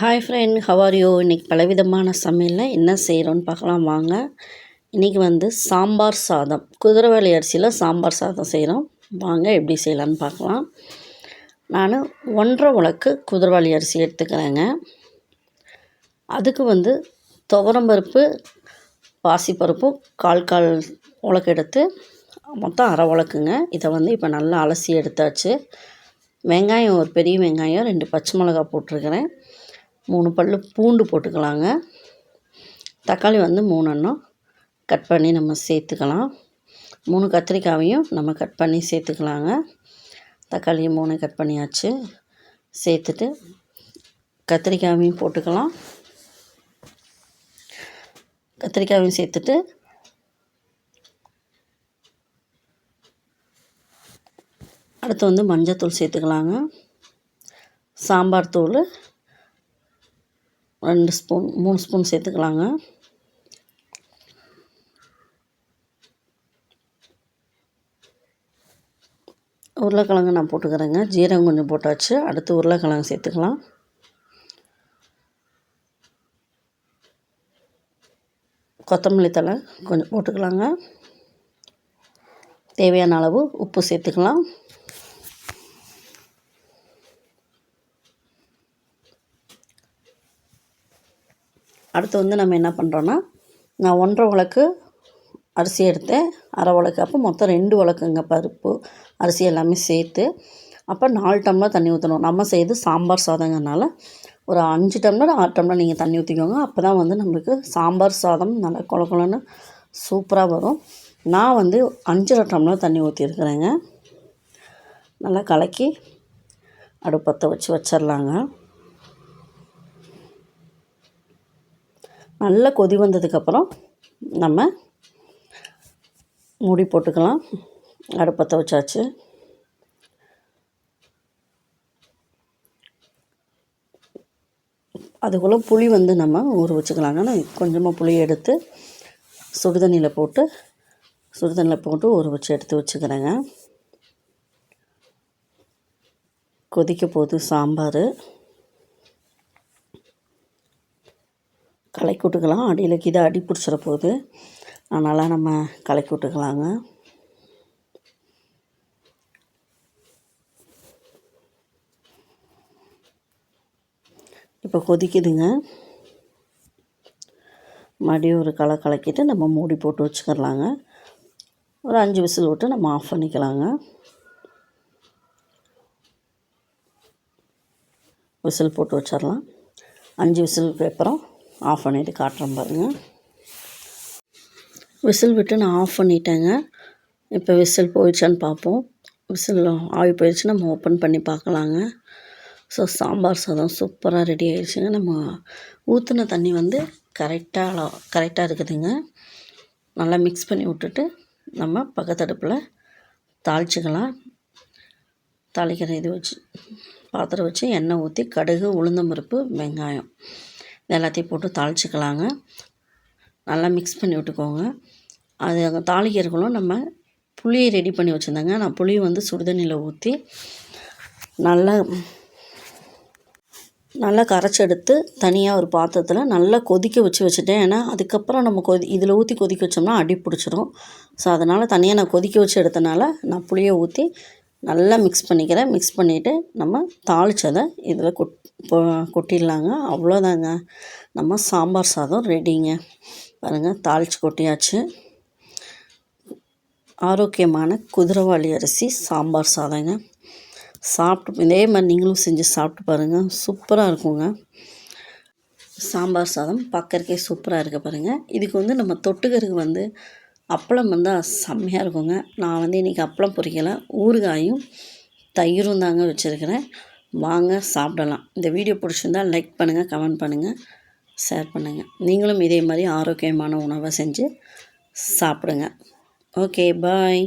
Hi friend ஹவாரியோ இன்றைக்கி பலவிதமான சமையலில் என்ன செய்கிறோன்னு பார்க்கலாம் வாங்க. இன்றைக்கி வந்து சாம்பார் சாதம் குதிரைவாளி அரிசியில் சாம்பார் சாதம் செய்கிறோம் வாங்க எப்படி செய்யலான்னு பார்க்கலாம். நான் ஒன்றரை உலக்கு குதிரைவாளி அரிசி எடுத்துக்கிறேங்க. அதுக்கு வந்து துவரம்பருப்பு பாசிப்பருப்பு கால் கால் உலக்கு எடுத்து மொத்தம் அரை உலக்குங்க இதை வந்து இப்போ நல்லா அலசி எடுத்தாச்சு. வெங்காயம் ஒரு பெரிய வெங்காயம் ரெண்டு பச்சை மிளகா போட்டிருக்கிறேன். மூணு பல் பூண்டு போட்டுக்கலாங்க. தக்காளி வந்து மூணு எண்ணம் கட் பண்ணி நம்ம சேர்த்துக்கலாம். மூணு கத்திரிக்காவையும் நம்ம கட் பண்ணி சேர்த்துக்கலாங்க. தக்காளியும் மூணு கட் பண்ணியாச்சு. சேர்த்துட்டு கத்திரிக்காயையும் போட்டுக்கலாம். கத்திரிக்காயும் சேர்த்துட்டு அடுத்து வந்து மஞ்சத்தூள் சேர்த்துக்கலாங்க. சாம்பார் தூள் ரெண்டு ஸ்பூன் மூணு ஸ்பூன் சேர்த்துக்கலாங்க. உருளைக்கிழங்கு நான் போட்டுக்கிறேங்க. ஜீரகம் கொஞ்சம் போட்டாச்சு. அடுத்து உருளைக்கிழங்கு சேர்த்துக்கலாம். கொத்தமல்லி தலை கொஞ்சம் போட்டுக்கலாங்க. தேவையான அளவு உப்பு சேர்த்துக்கலாம். அடுத்து வந்து நம்ம என்ன பண்ணுறோன்னா நான் ஒன்றரை உலக்கு அரிசி எடுத்தேன். அரை உலக்கு அப்போ மொத்தம் ரெண்டு உலக்குங்க பருப்பு அரிசி எல்லாமே சேர்த்து அப்போ நாலு டம்ளர் தண்ணி ஊற்றணும் நம்ம செய்து சாம்பார் சாதங்கிறனால ஒரு அஞ்சு டம்ளர் ஆறு டம்ளர் நீங்கள் தண்ணி ஊற்றிக்கோங்க அப்போ தான் வந்து நம்மளுக்கு சாம்பார் சாதம் நல்லா கொல சூப்பராக வரும். நான் வந்து அஞ்சரை டம்ளர் தண்ணி ஊற்றிருக்கிறேங்க நல்லா கலக்கி அடுப்பத்தை வச்சு வச்சிடலாங்க நல்லா கொதி வந்ததுக்கப்புறம் நம்ம மூடி போட்டுக்கலாம். அடுப்பத்தை வச்சாச்சு அதுக்குள்ளே புளி வந்து நம்ம ஊற வச்சுக்கலாங்க. நான் கொஞ்சமாக புளி எடுத்து சுடுதண்ணியில் போட்டு சுடுதண்ணியில் போட்டு ஊற வச்சு எடுத்து வச்சுக்கிறேங்க. கொதிக்க போகுது சாம்பார். கலக்கி விட்டுக்கலாம் அடியில் கீதை அடி பிடிச்சிட போகுது. அதனால் நம்ம கலக்கி விட்டுக்கலாங்க இப்போ கொதிக்குதுங்க. மறுபடியும் ஒரு களை கலக்கிட்டு நம்ம மூடி போட்டு வச்சுக்கிறலாங்க. ஒரு அஞ்சு விசில் விட்டு நம்ம ஆஃப் பண்ணிக்கலாங்க. விசில் போட்டு வச்சிடலாம். அஞ்சு விசிலுக்கு அப்புறம் ஆஃப் பண்ணிவிட்டு காட்டுறேன் பாருங்கள் விசில் விட்டு நான் ஆஃப் பண்ணிட்டேங்க. இப்போ விசில் போயிடுச்சான்னு பார்ப்போம். விசில் ஆவி போயிடுச்சு நம்ம ஓப்பன் பண்ணி பார்க்கலாங்க. ஸோ சாம்பார் சாதம் சூப்பராக ரெடி ஆகிடுச்சுங்க நம்ம ஊற்றின தண்ணி வந்து கரெக்டாக கரெக்டாக இருக்குதுங்க. நல்லா மிக்ஸ் பண்ணி விட்டுட்டு நம்ம பக்கத்தடுப்பில் தாளிச்சிக்கலாம். தாளிக்கிற இது வச்சு பாத்திரம் வச்சு எண்ணெய் ஊற்றி கடுகு உளுந்தம்பருப்பு வெங்காயம். எல்லாத்தையும் போட்டு தாளிச்சிக்கலாங்க. நல்லா மிக்ஸ் பண்ணி விட்டுக்கோங்க. அது அங்கே தாளிக்கிறதுக்குள்ள நம்ம புளியை ரெடி பண்ணி வச்சுருந்தாங்க. நான் புளியை வந்து சுடுதண்ணியில் ஊற்றி நல்லா நல்லா கரைச்சி எடுத்து தனியாக ஒரு பாத்திரத்தில் நல்லா கொதிக்க வச்சு வச்சுட்டேன். ஏன்னா அதுக்கப்புறம் நம்ம கொதி இதில் ஊற்றி கொதிக்க வச்சோம்னா அடி பிடிச்சிரும். ஸோ அதனால் தனியாக நான் கொதிக்க வச்சு எடுத்தனால நான் புளியை ஊற்றி நல்லா மிக்ஸ் பண்ணிக்கிறேன் மிக்ஸ் பண்ணிவிட்டு நம்ம தாளித்ததை இதில் கொட் கொட்டிடலாங்க. அவ்வளோதாங்க. நம்ம சாம்பார் சாதம் ரெடிங்க பாருங்கள் தாளித்து கொட்டியாச்சு. ஆரோக்கியமான குதிரைவாளி அரிசி சாம்பார் சாதங்க. சாப்பிட்டு இதே மாதிரி நீங்களும் செஞ்சு சாப்பிட்டு பாருங்கள் சூப்பராக இருக்குங்க. சாம்பார் சாதம் பார்க்கறக்கே சூப்பராக இருக்க பாருங்கள் இதுக்கு வந்து நம்ம தொட்டுக்கருக்கு வந்து அப்பளம் வந்தால் செம்மையாக இருக்குங்க. நான் வந்து இன்றைக்கி அப்பளம் பொரிக்கலை ஊறுகாயும் தயிரும் தாங்க வச்சுருக்கிறேன். வாங்க சாப்பிடலாம். இந்த வீடியோ பிடிச்சிருந்தால் லைக் பண்ணுங்கள் கமெண்ட் பண்ணுங்கள் ஷேர் பண்ணுங்கள் நீங்களும் இதே மாதிரி ஆரோக்கியமான உணவை செஞ்சு சாப்பிடுங்க. Okay bye